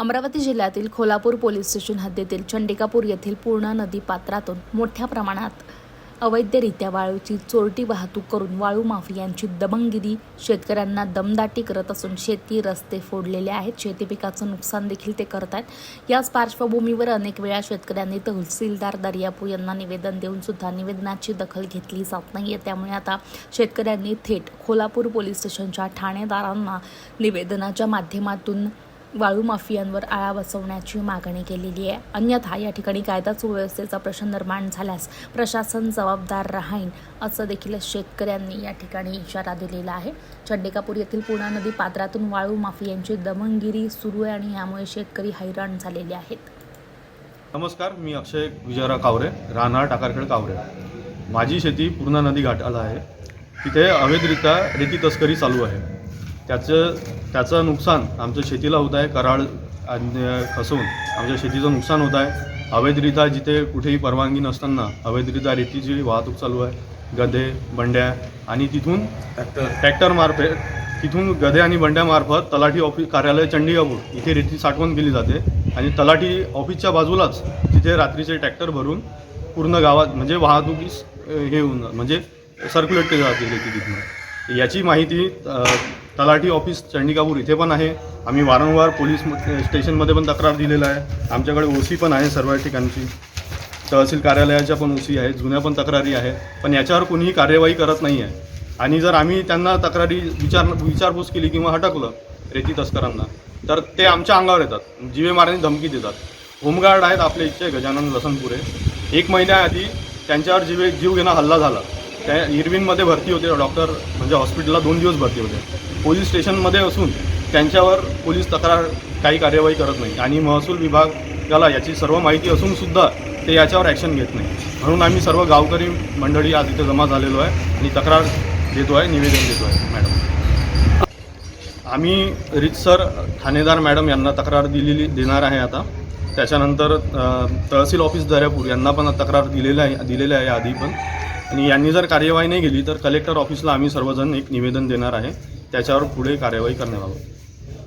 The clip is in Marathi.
अमरावती जिल्ह्यातील खोलापूर पोलीस स्टेशन हद्दीतील चंडिकापूर येथील पूर्णा नदी पात्रातून मोठ्या प्रमाणात अवैधरित्या वाळूची चोरटी वाहतूक करून वाळू माफियांची दमंगिरी शेतकऱ्यांना दमदाटी करत असून शेती रस्ते फोडलेले आहेत. शेती पिकाचं नुकसान देखील ते करत आहेत. याच पार्श्वभूमीवर अनेक वेळा शेतकऱ्यांनी तहसीलदार दर्यापू यांना निवेदन देऊन सुद्धा निवेदनाची दखल घेतली जात नाहीये. त्यामुळे आता शेतकऱ्यांनी थेट खोलापूर पोलीस स्टेशनच्या ठाणेदारांना निवेदनाच्या माध्यमातून वाळू माफियांवर आळा बसवण्याची मागणी केलेली आहे. अन्यथा या ठिकाणी कायदा सुव्यवस्थेचा प्रश्न निर्माण झाल्यास प्रशासन जबाबदार राहीन असं देखील शेतकऱ्यांनी या ठिकाणी इशारा दिलेला आहे. चंडिकापूर येथील पूर्णा नदी पात्रातून वाळू माफियांची दमनगिरी सुरू आहे आणि यामुळे शेतकरी हैराण झालेले आहेत. नमस्कार मी अक्षय विजयराव कावरे राहणार टाकारखेड कावरे. माझी शेती पूर्णा नदी घाटाला आहे. तिथे अवैधरित्या रेती तस्करी चालू आहे. त्याचं त्याचं नुकसान आमच्या शेतीला होत आहे कराळ आणि खसून. आमच्या शेतीचं नुकसान होत आहे. अवैधरित्या जिथे कुठेही परवानगी नसताना अवैधरित्या रेतीची वाहतूक चालू आहे. गधे बंड्या आणि तिथून ट्रॅक्टर. मार्फत तिथून गधे आणि बंड्यामार्फत तलाठी ऑफिस कार्यालय चंडीगपूर इथे रेती साठवण केली जाते. आणि तलाठी ऑफिसच्या बाजूलाच तिथे रात्रीचे ट्रॅक्टर भरून पूर्ण गावात म्हणजे वाहतुकीस हे होऊन म्हणजे सर्क्युलेट केली जाते रेती तिथून. याची माहिती तलाठी ऑफिस चंडिकापूर इथे पण आहे. आम्ही वारंवार पोलीस स्टेशनमध्ये पण तक्रार दिलेला आहे. आमच्याकडे ओसी पण आहे सर्व ठिकाणची. तहसील कार्यालयाच्या पण ओसी आहेत जुन्या पण तक्रारी आहेत. पण याच्यावर कोणीही कार्यवाही करत नाही आहे आणि जर आम्ही त्यांना तक्रारी विचार विचारपूस केली किंवा हटकलं रेती तस्करांना तर ते आमच्या अंगावर येतात. जीवे मारण्याची धमकी देतात. होमगार्ड आहेत आपल्या इथचे गजानन लसनपुरे एक महिन्याआधी त्यांच्यावर जीवे जीव घेणं हल्ला झाला. त्या इरविनमध्ये भरती होते. डॉक्टर म्हणजे हॉस्पिटलला दोन दिवस भरती होते. पोलीस स्टेशनमध्ये असून त्यांच्यावर पोलीस तक्रार काही कार्यवाही करत नाही. आणि महसूल विभागाला याची सर्व माहिती असून सुद्धा ते याच्यावर ॲक्शन घेत नाही. म्हणून आम्ही सर्व गावकरी मंडळी आज इथे जमा झालेलो आहे आणि तक्रार देतो आहे निवेदन देतो आहे मॅडम. आम्ही रितसर ठाणेदार मॅडम यांना तक्रार दिलेली देणार आहे आता. त्याच्यानंतर तहसील ऑफिस दर्यापूर यांना पण तक्रार दिलेलं आहे दिलेल्या आहे आधी पण. आणि यांनी जर कार्यवाही नाही केली तर कलेक्टर ऑफिसला आम्ही सर्वजण एक निवेदन देणार आहे. त्याच्यावर पुढे कार्यवाही करण्याबाबत.